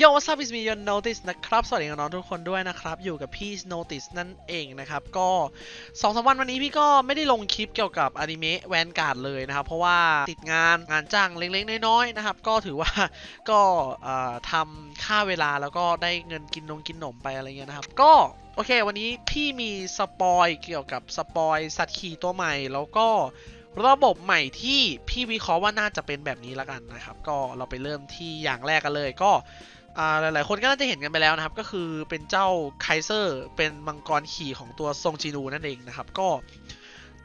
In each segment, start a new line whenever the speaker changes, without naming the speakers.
โยวัส up is me your notice นะครับ สวัสดีน้องทุกคนด้วยนะครับ อยู่กับพี่ notice นั่นเองนะครับ ก็สองสามวันวันนี้พี่ก็ไม่ได้ลงคลิปเกี่ยวกับอนิเมะแวนการ์ดเลยนะครับ เพราะว่าติดงานงานจ้างเล็กๆ น้อยๆนะครับ ก็ถือว่าก็ทำค่าเวลาแล้วก็ได้เงินกินนงกินหนมไปอะไรเงี้ยนะครับ ก็โอเค วันนี้พี่มีสปอยเกี่ยวกับสปอยสัตว์ขี่ตัวใหม่แล้วก็ระบบใหม่ที่พี่วิเคราะห์ว่าน่าจะเป็นแบบนี้ละกันนะครับ ก็เราไปเริ่มที่อย่างแรกกันเลยก็ อ่าหลายๆคนก็น่าจะเห็นกันไปแล้วนะครับ ก็คือเป็นเจ้าไคเซอร์เป็นมังกรขี่ของตัวทรงจีนูนั่นเองนะครับ ก็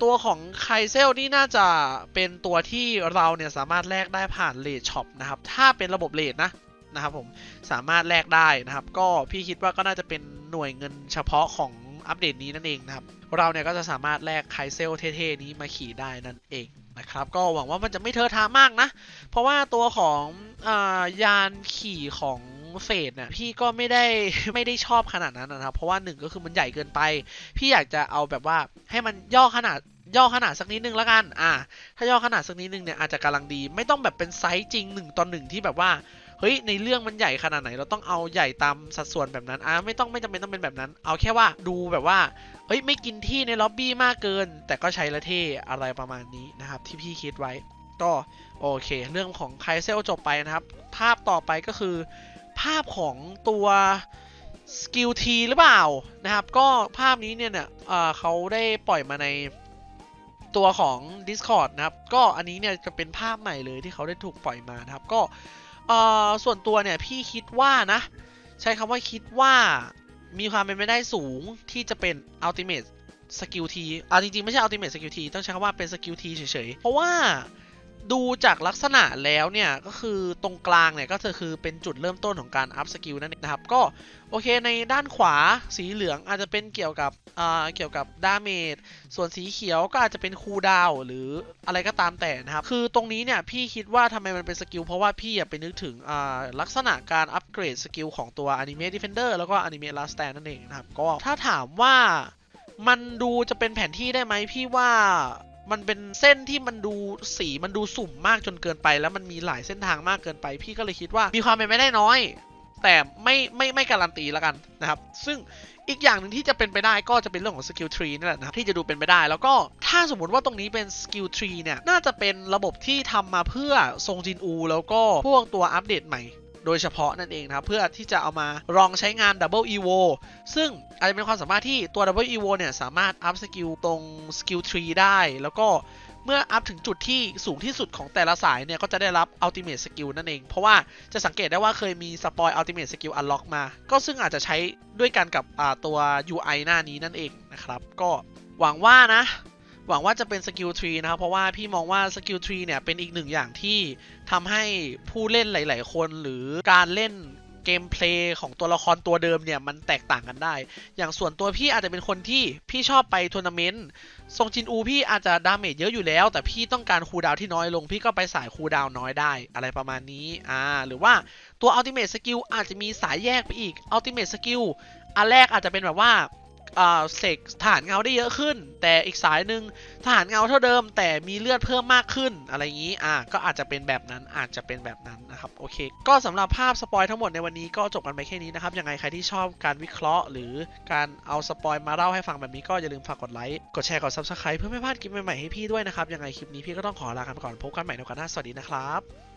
ตัวของไคเซลนี่น่าจะเป็นตัวที่เราเนี่ยสามารถแลกได้ผ่านเลดช็อปนะครับ ถ้าเป็นระบบเลดนะนะครับผมสามารถแลกได้นะครับ ก็พี่คิดว่าก็น่าจะเป็นหน่วยเงินเฉพาะของอัปเดตนี้นั่นเองนะครับ เราเนี่ยก็จะสามารถแลกไคเซลเท่ๆนี้มาขี่ได้นั่นเองนะครับ ก็หวังว่ามันจะไม่เทอะทามากนะ เพราะว่าตัวของอายานขี่ของ เฟดเนี่ยพี่ก็ไม่ได้ไม่ได้ชอบขนาดนั้นนะครับเพราะว่าหนึ่งก็คือมันใหญ่เกินไป พี่อยากจะเอาแบบว่าให้มันย่อขนาดย่อขนาดสักนิดนึงแล้วกัน อ่า ถ้าย่อขนาดสักนิดนึงเนี่ยอาจจะกำลังดี ไม่ต้องแบบเป็นไซส์จริงหนึ่งต่อหนึ่งที่แบบว่า เฮ้ย ในเรื่องมันใหญ่ขนาดไหน เราต้องเอาใหญ่ตามสัดส่วนแบบนั้น อ่า ไม่ต้องไม่จำเป็นต้องเป็นแบบนั้น เอาแค่ว่าดูแบบว่า เฮ้ย ไม่กินที่ในล็อบบี้มากเกิน แต่ก็ใช้ละเท่อะไรประมาณนี้นะครับ ที่พี่คิดไว้ ก็โอเค เรื่องของไคเซลจบไปนะครับ ภาพต่อไปก็คือ ภาพของตัวสกิลทีหรือเปล่านะครับ ก็ภาพนี้เนี่ยเนี่ยเขาได้ปล่อยมาในตัวของ Discord นะครับ ก็อันนี้เนี่ยจะเป็นภาพใหม่เลยที่เขาได้ถูกปล่อยมานะครับ ก็ส่วนตัวเนี่ยพี่คิดว่านะ ใช้คำว่าคิดว่ามีความเป็นไปได้สูงที่จะเป็น Ultimate สกิลทีอ่าจริงๆ ไม่ใช่ Ultimate สกิลทีต้องใช้คำว่าเป็นสกิลทีเฉยๆ เพราะว่า ดูจากลักษณะแล้วเนี่ย ก็คือตรงกลางเนี่ย ก็คือเป็นจุดเริ่มต้นของการอัพสกิลนั่นเองนะครับ ก็โอเคในด้านขวาสีเหลืองอาจจะเป็นเกี่ยวกับอ่าเกี่ยวกับดาเมจส่วนสีเขียวก็อาจจะเป็นคูดาวหรืออะไรก็ตามแต่นะครับ คือตรงนี้เนี่ยพี่คิดว่าทำไมมันเป็นสกิลเพราะว่าพี่อะไปนึกถึงอ่าลักษณะการอัปเกรดสกิลของตัว Anime Defender แล้วก็ Anime Last Stand นั่นเองนะครับ ก็ถ้าถามว่ามันดูจะเป็นแผนที่ได้ไหมพี่ว่า มันเป็นเส้นที่มันดูสีมันดูสุ่มมากจนเกินไป แล้วมันมีหลายเส้นทางมากเกินไป พี่ก็เลยคิดว่ามีความเป็นไปได้น้อย แต่ไม่ไม่ไม่การันตีแล้วกันนะครับ ซึ่งอีกอย่างหนึ่งที่จะเป็นไปได้ก็จะเป็นเรื่องของสกิลทรีนี่แหละนะที่จะดูเป็นไปได้ แล้วก็ถ้าสมมติว่าตรงนี้เป็นสกิลทรีเนี่ยน่าจะเป็นระบบที่ทำมาเพื่อทรงจินอู แล้วก็พวกตัวอัปเดตใหม่ โดยเฉพาะนั่นเองนะครับเพื่อที่จะเอามาลองใช้งาน Double Evo ซึ่งอาจจะเป็นความสามารถที่ตัว Double Evo เนี่ยสามารถอัพสกิลตรงสกิลทรีได้ แล้วก็เมื่ออัพถึงจุดที่สูงที่สุดของแต่ละสายเนี่ย ก็จะได้รับ Ultimate Skill นั่นเอง เพราะว่าจะสังเกตได้ว่าเคยมีสปอย Ultimate Skill Unlock มา ก็ซึ่งอาจจะใช้ด้วยกันกับตัว UI หน้านี้นั่นเองนะครับ ก็หวังว่านะ หวังว่าจะเป็นสกิลทรีนะครับ เพราะว่าพี่มองว่าสกิลทรีเนี่ยเป็นอีกหนึ่งอย่างที่ทำให้ผู้เล่นหลาย ๆ คนหรือการเล่นเกมเพลย์ของตัวละครตัวเดิมเนี่ยมันแตกต่างกันได้ อย่างส่วนตัวพี่อาจจะเป็นคนที่พี่ชอบไปทัวร์นาเมนต์ทรงจินอูพี่อาจจะดาเมจเยอะอยู่แล้ว แต่พี่ต้องการคูลดาวที่น้อยลง พี่ก็ไปสายคูลดาวน้อยได้ อะไรประมาณนี้ อ่า หรือว่าตัวอัลติเม e สกิลอาจจะมีสายแยกไปอีกอัลติเม e สกิลอันแรกอาจจะเป็นแบบว่า เสกทหารเงาได้เยอะขึ้น แต่อีกสายหนึ่งทหารเงาเท่าเดิม แต่มีเลือดเพิ่มมากขึ้นอะไรอย่างนี้อ่าก็อาจจะเป็นแบบนั้นอาจจะเป็นแบบนั้นนะครับโอเค ก็สำหรับภาพสปอยทั้งหมดในวันนี้ก็จบกันไปแค่นี้นะครับยังไงใครที่ชอบการวิเคราะห์ หรือการเอาสปอยมาเล่าให้ฟังแบบนี้ก็อย่าลืมฝากกดไลค์กดแชร์กด subscribe เพื่อไม่พลาดคลิปใหม่ๆให้พี่ด้วยนะครับยังไงคลิปนี้พี่ก็ต้องขอลากันไปก่อนพบกันใหม่ในโอกาสหน้าสวัสดีนะครับ